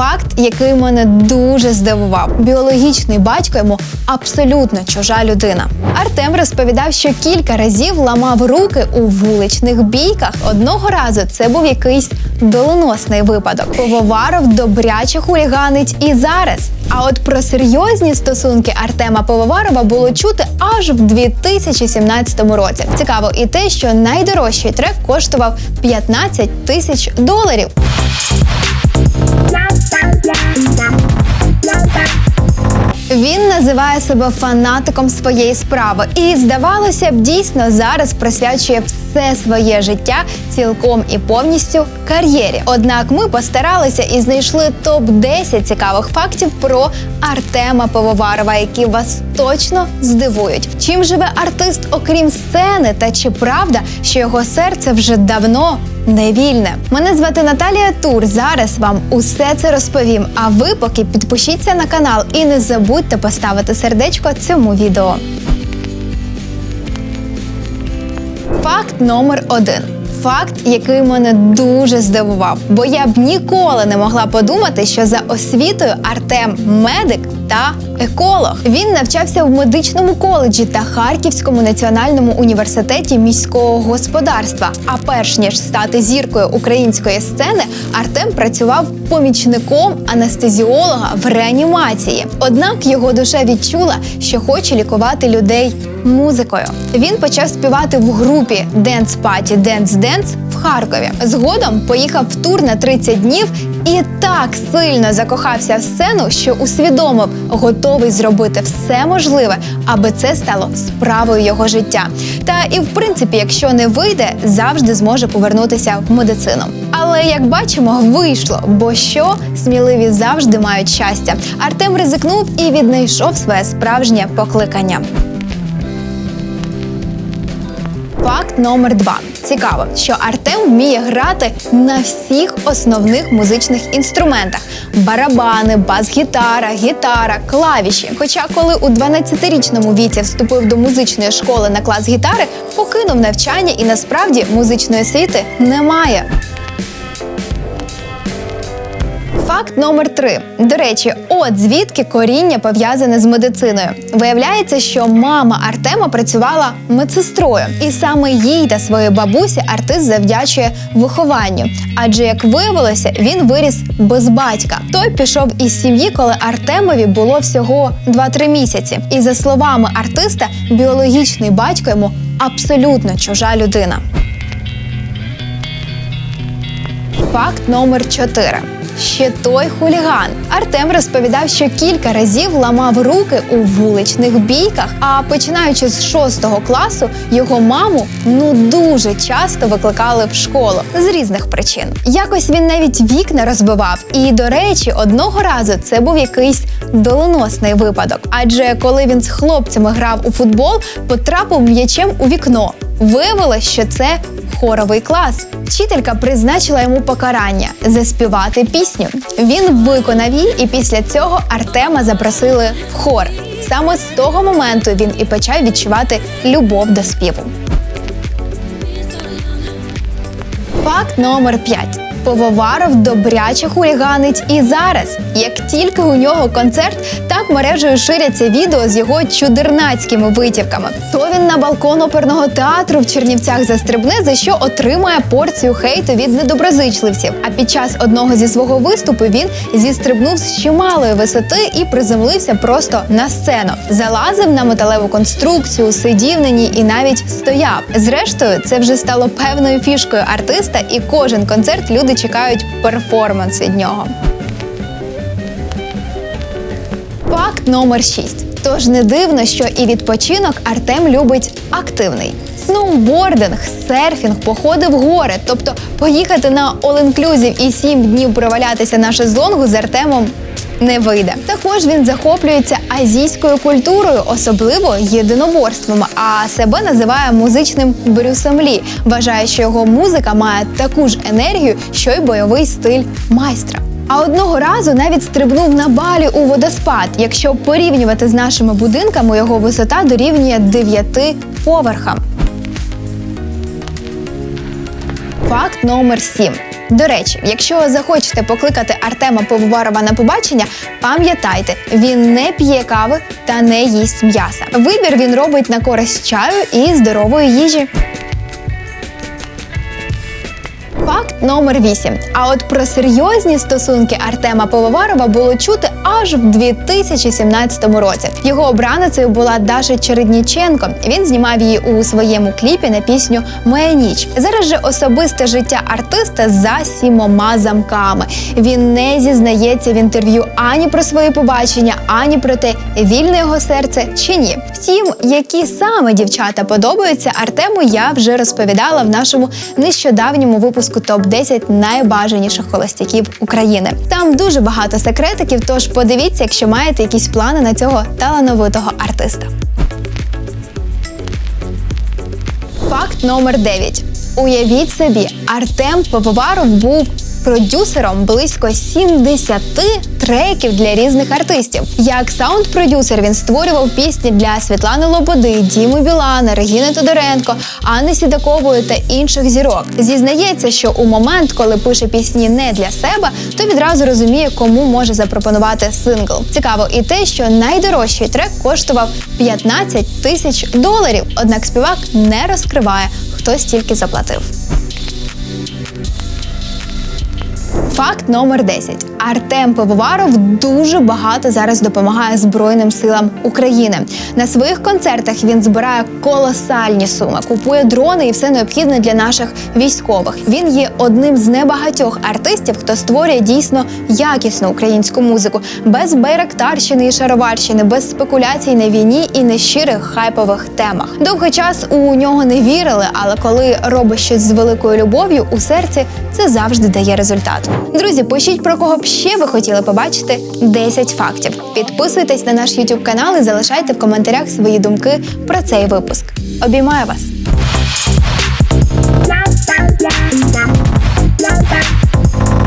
Факт, який мене дуже здивував. Біологічний батько йому абсолютно чужа людина. Артем розповідав, що кілька разів ламав руки у вуличних бійках. Одного разу це був якийсь доленосний випадок. Пивоваров добряче хуліганить і зараз. А от про серйозні стосунки Артема Пивоварова було чути аж в 2017 році. Цікаво і те, що найдорожчий трек коштував 15 тисяч доларів. Він називає себе фанатиком своєї справи і, здавалося б, дійсно зараз присвячує все своє життя цілком і повністю кар'єрі. Однак ми постаралися і знайшли топ 10 цікавих фактів про Артема Пивоварова, які вас точно здивують. Чим живе артист, окрім сцени, та чи правда, що його серце вже давно не вільне. Мене звати Наталія Тур. Зараз вам усе це розповім. А ви поки підпишіться на канал і не забудьте поставити сердечко цьому відео. Факт номер один. Факт, який мене дуже здивував, бо я б ніколи не могла подумати, що за освітою Артем медик та еколог. Він навчався в медичному коледжі та Харківському національному університеті міського господарства. А перш ніж стати зіркою української сцени, Артем працював помічником анестезіолога в реанімації. Однак його душа відчула, що хоче лікувати людей музикою. Він почав співати в групі Dance Party Dance Dance в Харкові. Згодом поїхав в тур на 30 днів і так сильно закохався в сцену, що усвідомив, готовий зробити все можливе, аби це стало справою його життя. Та і в принципі, якщо не вийде, завжди зможе повернутися в медицину. Але як бачимо, вийшло, бо що сміливі завжди мають щастя. Артем ризикнув і віднайшов своє справжнє покликання. Факт номер два. Цікаво, що Артем вміє грати на всіх основних музичних інструментах: барабани, бас-гітара, гітара, клавіші. Хоча, коли у 12-річному віці вступив до музичної школи на клас гітари, покинув навчання і насправді музичної освіти немає. Факт номер три. До речі, от звідки коріння пов'язане з медициною. Виявляється, що мама Артема працювала медсестрою, і саме їй та своїй бабусі артист завдячує вихованню. Адже, як виявилося, він виріс без батька. Той пішов із сім'ї, коли Артемові було всього 2-3 місяці. І за словами артиста, біологічний батько йому абсолютно чужа людина. Факт номер 4. Ще той хуліган. Артем розповідав, що кілька разів ламав руки у вуличних бійках. А починаючи з 6 класу, його маму ну дуже часто викликали в школу з різних причин. Якось він навіть вікна розбивав. І до речі, одного разу це був якийсь доленосний випадок. Адже коли він з хлопцями грав у футбол, потрапив м'ячем у вікно. Виявилось, що це хоровий клас. Вчителька призначила йому покарання заспівати пісню. Він виконав її, і після цього Артема запросили в хор. Саме з того моменту він і почав відчувати любов до співу. Факт номер 5. Пивоваров добряче хуліганить і зараз. Як тільки у нього концерт, так мережею ширяться відео з його чудернацькими витівками. То він на балкон оперного театру в Чернівцях застрибне, за що отримає порцію хейту від недоброзичливців. А під час одного зі свого виступу він зістрибнув з чималої висоти і приземлився просто на сцену. Залазив на металеву конструкцію, сидів на ній і навіть стояв. Зрештою, це вже стало певною фішкою артиста, і кожен концерт люди чекають перформанс від нього. Факт номер 6. Тож не дивно, що і відпочинок Артем любить активний. Сноубординг, серфінг, походи в гори, тобто поїхати на all-inclusive і сім днів провалятися на шезлонгу з Артемом не вийде. Також він захоплюється азійською культурою, особливо єдиноборствами, а себе називає музичним Брюсом Лі. Вважає, що його музика має таку ж енергію, що й бойовий стиль майстра. А одного разу навіть стрибнув на балі у водоспад. Якщо порівнювати з нашими будинками, його висота дорівнює 9 поверхам. Факт номер 7. До речі, якщо захочете покликати Артема Пивоварова на побачення, пам'ятайте, він не п'є кави та не їсть м'яса. Вибір він робить на користь чаю і здорової їжі. Факт номер 8. А от про серйозні стосунки Артема Пивоварова було чути аж в 2017 році. Його обраницею була Даша Чередніченко. Він знімав її у своєму кліпі на пісню Моя ніч. Зараз же особисте життя артиста за сімома замками. Він не зізнається в інтерв'ю ані про свої побачення, ані про те, вільне його серце чи ні. Втім, які саме дівчата подобаються Артему, я вже розповідала в нашому нещодавньому випуску топ 10 найбажаніших холостяків України. Там дуже багато секретиків, тож подивіться, якщо маєте якісь плани на цього талановитого артиста. Факт номер 9. Уявіть собі, Артем Пивоваров був продюсером близько 70 треків для різних артистів. Як саунд-продюсер він створював пісні для Світлани Лободи, Діми Білана, Регіни Тодоренко, Анни Сідакової та інших зірок. Зізнається, що у момент, коли пише пісні не для себе, то відразу розуміє, кому може запропонувати сингл. Цікаво і те, що найдорожчий трек коштував 15 тисяч доларів. Однак співак не розкриває, хто стільки заплатив. Факт номер 10. Артем Пивоваров дуже багато зараз допомагає Збройним силам України. На своїх концертах він збирає колосальні суми, купує дрони і все необхідне для наших військових. Він є одним з небагатьох артистів, хто створює дійсно якісну українську музику, без байрактарщини і шароварщини, без спекуляцій на війні і нещирих хайпових темах. Довгий час у нього не вірили, але коли робить щось з великою любов'ю у серці, це завжди дає результат. Друзі, пишіть про кого б ще ви хотіли побачити 10 фактів. Підписуйтесь на наш YouTube канал і залишайте в коментарях свої думки про цей випуск. Обіймаю вас!